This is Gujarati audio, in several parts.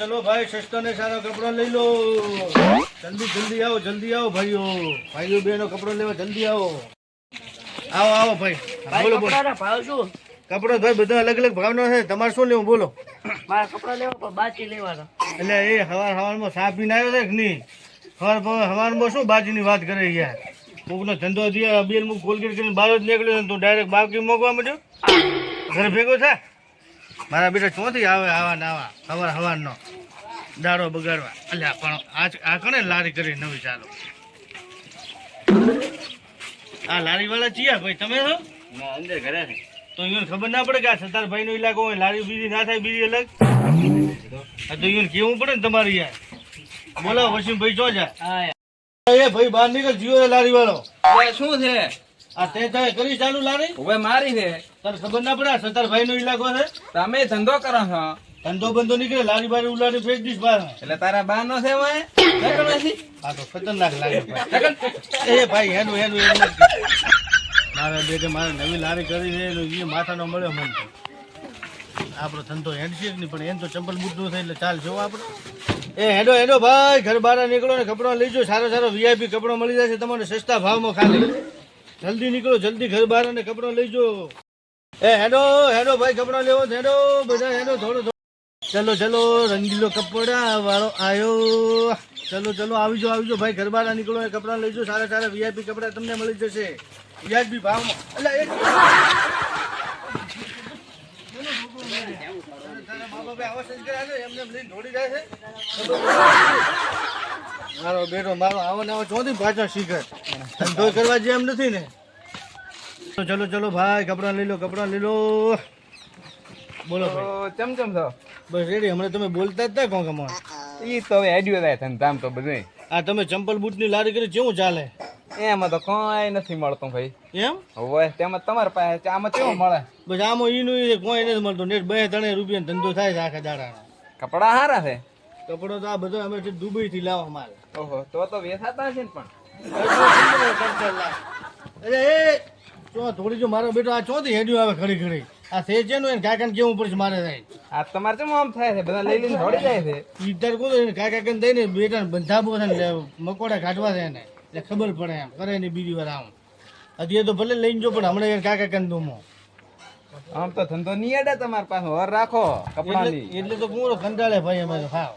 ચલો ભાઈ સસ્તાને સારા કપડાં લઈ લો. જલ્દી જલ્દી આવો જલ્દી આવો ભાઈઓ. ભાઈઓ બેનો કપડો લેવા જલ્દી આવો. આવો આવો ભાઈ. બોલો બોલો. ભાવ શું? કપડો ભાઈ બધા અલગ અલગ ભાવના છે. તમારે શું લેવું? બોલો. મારા કપડા લેવા પણ બાકી લેવાના. એટલે એ હવાર હવારમાં સાફ પીને આવ્યો છે કે નહીં? હવાર હવારમાં શું બાજીની વાત કરે યાર? કોકનો ધંધો થયો બેલ મુખ કોલગેટ કરીને બહાર જ નીકળ્યો તું ડાયરેક્ટ બાકી મોકવા માંડ્યો? ઘરે ભેગો થા? મારા બેટા ચોથી આવે આવા ને આવા હવાર હવારનો. દાડો બગાડવા. અલ્યા પણ આ કણે લારી કરી નવી ચાલો. આ લારી વાળા ચિયા ભાઈ તમે છો અંદર ઘરે છે. તો એને ખબર ના પડે કે આ સત્તારભાઈ નો ઇલાકો હોય લારી બીજી ના થાય બીજી અલગ? આ તો એને કેવું પડે ને તમારે યાર? બોલાવો વસીમભાઈ ચો જાય એ ભાઈ બહાર નીકળ જીવો લારી વાળો શું છે? આ તે તારે કરી ચાલુ લારી. હવે મારી છે. તારે ખબર ના પડે આ નો ઇલાકો છે? તમે ધંધો કરો છો. ધંધો બંધો નીકળે લારી બારી ઉલારી ફેંક દીશ એટલે તારા બા નો છે હવે આ તો ખતરનાક લાગે એ ભાઈ હેનું હેનું એમ મારા બેટે મારે નવી લારી કરી છે એનો એ માથાનો મળ્યો મન. આપડો આપણો ધંધો હેન્ડશેક નહીં પણ એમ તો ચંપલ બુદ્ધું થાય એટલે ચાલ જો આપણે. એ હેડો હેડો ભાઈ ઘર બહાર નીકળો ને કપડો લઈજો સારો સારો વીઆઈપી કપડો મળી જશે તમને સસ્તા ભાવમાં ખાલી. જલ્દી નીકળો, જલ્દી ઘર બહાર અને કપડાં લઈજો એ, હેડો હેડો ભાઈ, કપડાં લેવો હેડો, બધા હેડો, થોડો થોડો. ચલો ચલો, રંગીલો કપડા વાળો આયો. ચલો ચલો, આવીજો આવીજો ભાઈ, ઘર બહાર નીકળો, એ કપડા લઈજો સારા સારા વીઆઈપી કપડા તમને મળી જશે. વીઆઈપી ભાવમાં. એટલે એક સંસ્કાર એમને લઈને દોડી જાય છે. મારો બેટો મારો આવો ને આવો ચોથી પાછો શીખર. ધંધો કરવા જે એમ નથી ને. તો ચલો ચલો ભાઈ કપડાં લઈ લો કપડાં લઈ લો. બોલો તો ચમ ચમ છો? બસ રેડી હમણાં તમે બોલતા જ હતા કોણ કમાણ ઈ તો હવે આડ્યો થાય ધંધામ તો બધું આ તમે ચંપલ બૂટની લારી કરી કેવું ચાલે? એમાં તો કોઈ નથી મળતું ભાઈ. એમ? હવે તેમાં તમારા પાસે. આમાં કેવું મળે? બસ આમાં ઈનું કોઈ નથી મળતું. નેટ બે ત્રણે રૂપિયા ધંધો થાય છે આખા દાડા કપડા સારા છે? કપડો તો આ બધો અમે દુબઈ થી લાવવા માલ ઓહો તો તો વેસાતા હશે ને પણ. અરે એ ચો થોડી જો મારો બેટો આ ચોથી હેડ્યું આવે ખરી ખડી આ છે છે ને કાકાને કેવું પડશે મારે થાય. આ તમારે કેમ આમ થાય છે? બધા લઈ લઈને દોડી જાય છે? ઈધાર કોતો ને કાકા દઈ દઈને બેટા બંધાબો છે ને મકોડા કાઢવા છે એને. એટલે ખબર પડે એમ કરે ને બીજી વાર આમ. હજી એ તો ભલે લઈને જો પણ હમણાં કાકા કને દુમો. આમ તો ધંધો નહીં અડે તમારી પાસે. વર રાખો કપડા કપડાની. એટલે તો પૂરો કંટાળે ભાઈ અમે હા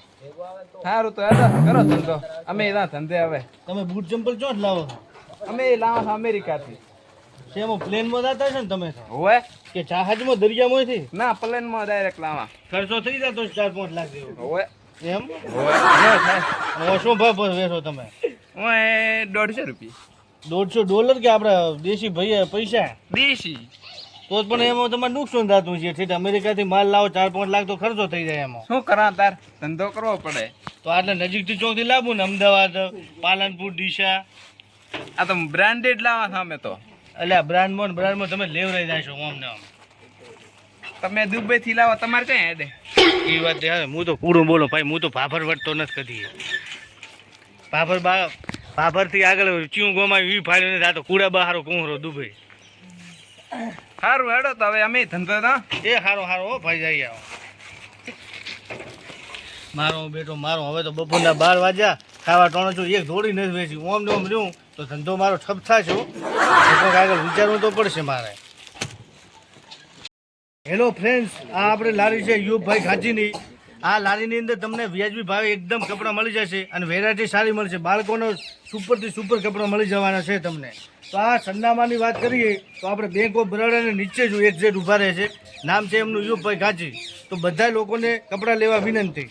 સારું તો કરો ધંધો. અમે એના ધંધે હવે. તમે બૂટ ચંપલ ચો લાવો? અમે લાવો અમેરિકાથી. શેમાં પ્લેનમાં જતા હશો ને તમે? હોય કે જહાજમાં દરિયામાંથી? ના પ્લેનમાં ડાયરેક્ટ લાવા. ખર્ચો થઈ જતો ચાર પાંચ લાખ જેવો. હોય એમ? હોય શું ભાવ વેચો તમે? દોઢસો રૂપિયા. દોઢસો ડોલર કે આપડે દેશી ભાઈ પૈસા? દેશી. તો જ પણ એમાં તમારે નુકસાન થતું છે. ઠીક અમેરિકાથી માલ લાવો ચાર પાંચ લાખ તો ખર્ચો થઈ જાય એમાં. શું કરા તાર? ધંધો કરવો પડે. તો આટલે નજીકથી ચોકથી લાવું ને અમદાવાદ પાલનપુર ડીસા. આ તો બ્રાન્ડેડ લાવા છો અમે તો. એટલે બ્રાન્ડમાં બ્રાન્ડમાં તમે લેવરાઈ જાય છો આમ. તમે દુબઈથી લાવો તમારે કઈ હેડે? એ વાત છે હા, તો પૂરું બોલો ભાઈ હું તો ભાભર વટતો નથી કદી. ભાભર બા ભાભરથી આગળ ચીયું ગોમાં વી ફાડીને રાતો કુડા બહારો કુંહરો દુબઈ. સારું હેડો તો હવે અમે ધંધો એ હારો હારો, હો, ભાઈ, જઈ આવો. મારો બેટો, મારો, હવે તો બપોરના બાર વાગ્યા. ખાવા ટોણો છું, એક દોડી નથી વેચી. ઓમ ને ઓમ રહ્યું, તો ધંધો મારો ઠપ થશે. કોઈક આગળ વિચારવું તો પડશે મારે. હેલો ફ્રેન્ડ્સ આ આપણે લારી છે યુભાઈ ખાંચીની આ લારીની અંદર તમને વ્યાજબી ભાવે એકદમ કપડાં મળી જશે અને વેરાયટી સારી મળશે. બાળકોનો સુપરથી સુપર કપડાં મળી જવાના છે તમને. તો આ સરનામાની વાત કરીએ તો આપણે બેંક ઓફ બરોડાની નીચે જ એક જેટ ઊભા રહે છે. નામ છે એમનું યુગભાઈ ગાજી તો બધા લોકોને કપડાં લેવા વિનંતી.